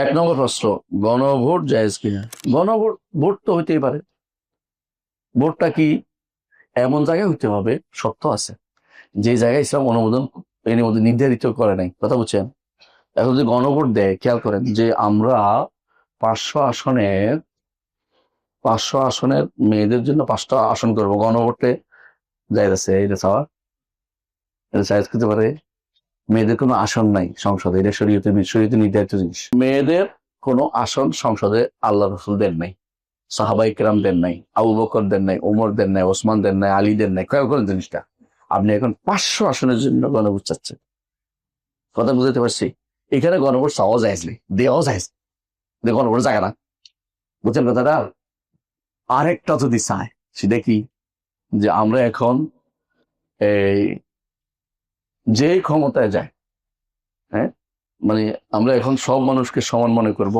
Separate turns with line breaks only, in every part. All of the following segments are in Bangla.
এক নম্বর প্রশ্ন, গণভোট জায়েজ কিনা? গণভোট, ভোট তো হইতেই পারে। ভোটটা কি এমন জায়গায় হইতে হবে সত্য আছে। যে জায়গায় ইসলাম অনুমোদন এর মধ্যে নির্ধারিত করে নাই, কথা বুঝছেন? এখন যদি গণভোট দেয়, খেয়াল করেন যে আমরা পাঁচশো আসনের পাঁচশো আসনের মেয়েদের জন্য পাঁচটা আসন করব। গণভোটে আছে, এটা চাওয়া? এটা জায়জ করতে পারে? মেয়েদের কোনো আসন নাই সংসদে, এটা শরীয়তে শরীয়তে নির্ধারিত জিনিস। মেয়েদের কোনো আসন সংসদে আল্লাহ রসুল দেন নাই সাহাবাই কেরাম দেন নাই, আবু বকর দেন নাই ওমর দেন নাই, ওসমান দেন নাই, আলী দেন নাই খেয়াল করেন জিনিসটা? আপনি এখন পাঁচশো আসনের জন্য গণভোট চাচ্ছেন। কথা বুঝতে পারছি? এখানে গণভোট চাওয়া যায় দেওয়াও যায় গণভোট জায়গা না। বুঝছেন কথাটা? আরেকটা যদি চায়, সেটা কি? যে আমরা এখন এই যে ক্ষমতায় যায় হ্যাঁ? মানে আমরা এখন সব মানুষকে সমান মনে করব।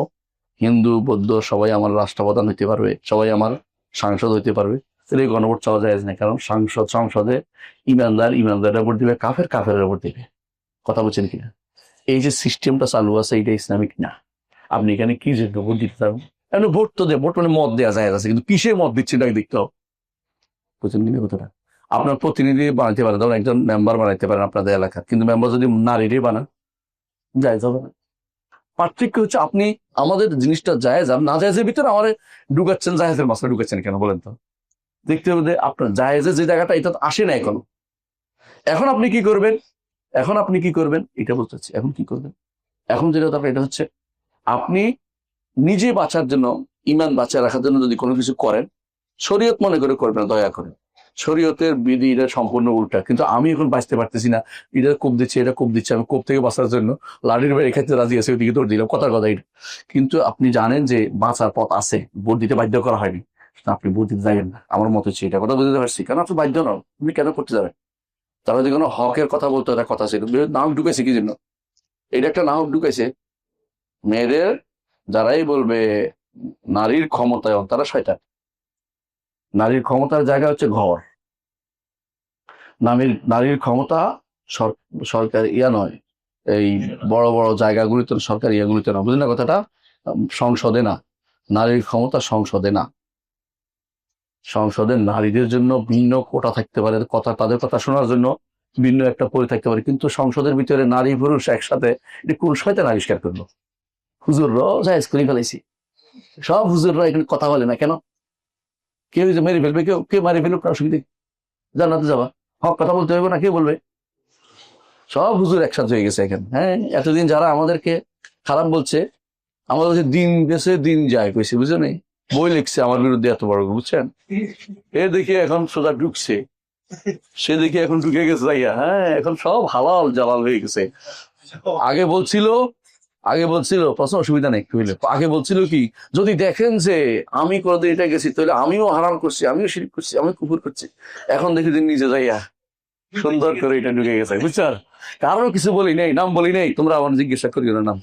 হিন্দু, বৌদ্ধ সবাই আমার রাষ্ট্রপ্রধান হইতে পারবে, সবাই আমার সাংসদ হইতে পারবে। তাহলে গণভোট চাওয়া যায় না, কারণ সাংসদ, সংসদে ইমানদার, ইমানদারের উপর দিবে, কাফের কাফের উপর দিবে। কথা বলছেন কিনা? এই যে সিস্টেমটা চালু আছে, এটা ইসলামিক না। আপনি এখানে কি জন্য ভোট দিতে পারবেন এমনি ভোট তো দেয় ভোট মানে মত দেওয়া যায় আছে, কিন্তু কিসে মত দিচ্ছে দেখতে হবে। বুঝছেন কিনা কথাটা? আপনার প্রতিনিধি বানাইতে পারেন ধরুন একজন মেম্বার বানাইতে পারেন আপনাদের এলাকার, কিন্তু মেম্বার যদি নারীরই বানান, জায়জ হবে না। পার্থক্য হচ্ছে আপনি আমাদের জিনিসটা জায়েজ না জায়েজের ভিতরে আমার ঢুকাচ্ছেন, জায়েজের মাসলে ঢুকাচ্ছেন কেন বলেন তো? দেখতে হবে যে আপনার জায়েজের যে জায়গাটা, এটা আসে না এখন। এখন আপনি কি করবেন? এখন আপনি কি করবেন? এটা বলতে চাচ্ছি, এখন কি করবেন? এখন যেটা দরকার, এটা হচ্ছে আপনি নিজে বাঁচার জন্য, ইমান বাঁচায় রাখার জন্য যদি কোনো কিছু করেন, শরীয়ত মনে করে করবেন, দয়া করে। শরীয়তের বিধি এটা সম্পূর্ণ উল্টা। কিন্তু আমি এখন বাঁচতে পারতেছি না। এটা কোপ দিচ্ছে, এটা কোপ দিচ্ছে, আমি কোপ থেকে বাঁচার জন্য লাঠির বাইরে খাইতে রাজি আছে, ওইদিকে দৌড় দিলাম, কথার কথা এটা। কিন্তু আপনি জানেন যে বাঁচার পথ আছে, ভোট দিতে বাধ্য করা হয়নি। আপনি ভোট দিতে যাবেন না, আমার মত হচ্ছে এটা। কথা বুঝতে পারছি? কারণ আপনি বাধ্য নন, আপনি কেন করতে যাবেন? তারা যদি কোনো হকের কথা বলতো একটা কথা ছিল। নাহক ঢুকেছে কি জন্য? এটা একটা নাহক ঢুকেছে। মেয়েদের যারাই বলবে নারীর ক্ষমতায়ন, তারা শয়তান। নারীর ক্ষমতার জায়গা হচ্ছে ঘর। নারীর নারীর ক্ষমতা সরকার ইয়া নয়। এই বড় বড় জায়গাগুলিতে সরকার ইয়াগুলিতে না বুঝলেন না কথাটা? সংসদে না। নারীর ক্ষমতা সংসদে না। সংসদে নারীদের জন্য ভিন্ন কোটা থাকতে পারে। কথা, তাদের কথা শোনার জন্য ভিন্ন একটা পরি থাকতে পারে। কিন্তু সংসদের ভিতরে নারী পুরুষ একসাথে এটি কোন শয়তান আবিষ্কার করল? হুজুররাও জায়েজ ফেলেছি সব হুজুররা এখানে কথা বলে না কেন? কেউ মেরে ফেলবে, কেউ কেউ মারি ফেলুক অসুবিধে জান্নাতে যাবা। হক কথা বলতে হবে না, কে বলবে? সব হুজুর একসাথে হয়ে গেছে এখানে হ্যাঁ? এতদিন যারা আমাদেরকে খারাপ বলছে, আমাদের দিন গেছে, দিন যায় কইছে, বুঝছ নি? বই লিখছে আমার বিরুদ্ধে এত বড় বুঝছেন? এ দেখে এখন সোজা ঢুকছে। সে দেখে এখন ঢুকে গেছে হ্যাঁ? এখন সব হালাল জালাল হয়ে গেছে। আগে বলছিল আগে বলছিল, প্রশ্ন অসুবিধা নেই হইলে আগে বলছিল কি, যদি দেখেন যে আমি কোনোদিন এটা গেছি, তাহলে আমিও হারাম করছি, আমিও শিরিক করছি, আমি কুকুর করছি। এখন দেখি দিন নিজে যাইয়া সুন্দর করে এটা ঢুকে গেছে, বুঝছ? কারও কিছু বলি নেই, নাম বলি নেই, তোমরা আমার জিজ্ঞাসা করিও না নাম।